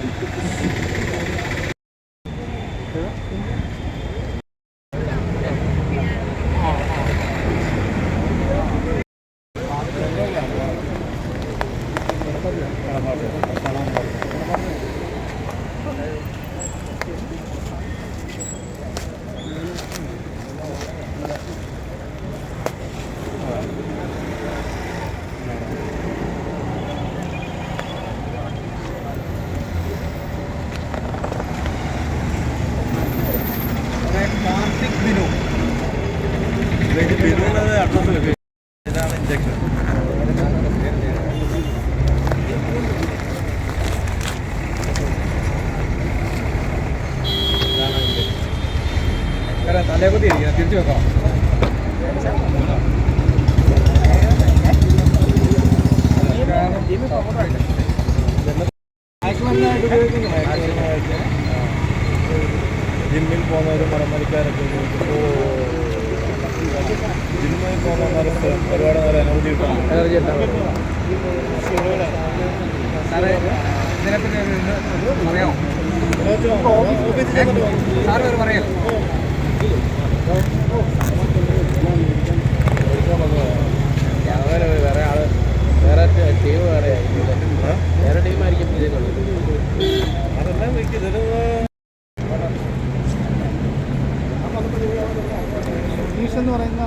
público possível. ഇതാണ് ഇഞ്ചക്ഷൻ തലേ കുത്തി തിരിച്ചു വെക്കാം ജിമ്മിൽ പോകുന്നവരും മലമരിക്കാരൊക്കെ ജിമ്മിൽ പോകുന്നവർക്ക് ഒരുപാട് നേരം എനർജി കിട്ടും എനർജി സാറേ ഇതിനെപ്പറ്റി പറയാമോ സാറ് ഒരു പറയല്ലോ വേറെ ആൾ വേറെ ടീം വേറെ വേറെ ടീമായിരിക്കും അതെല്ലാം വെക്കുന്നത് എന്ന് പറയുന്ന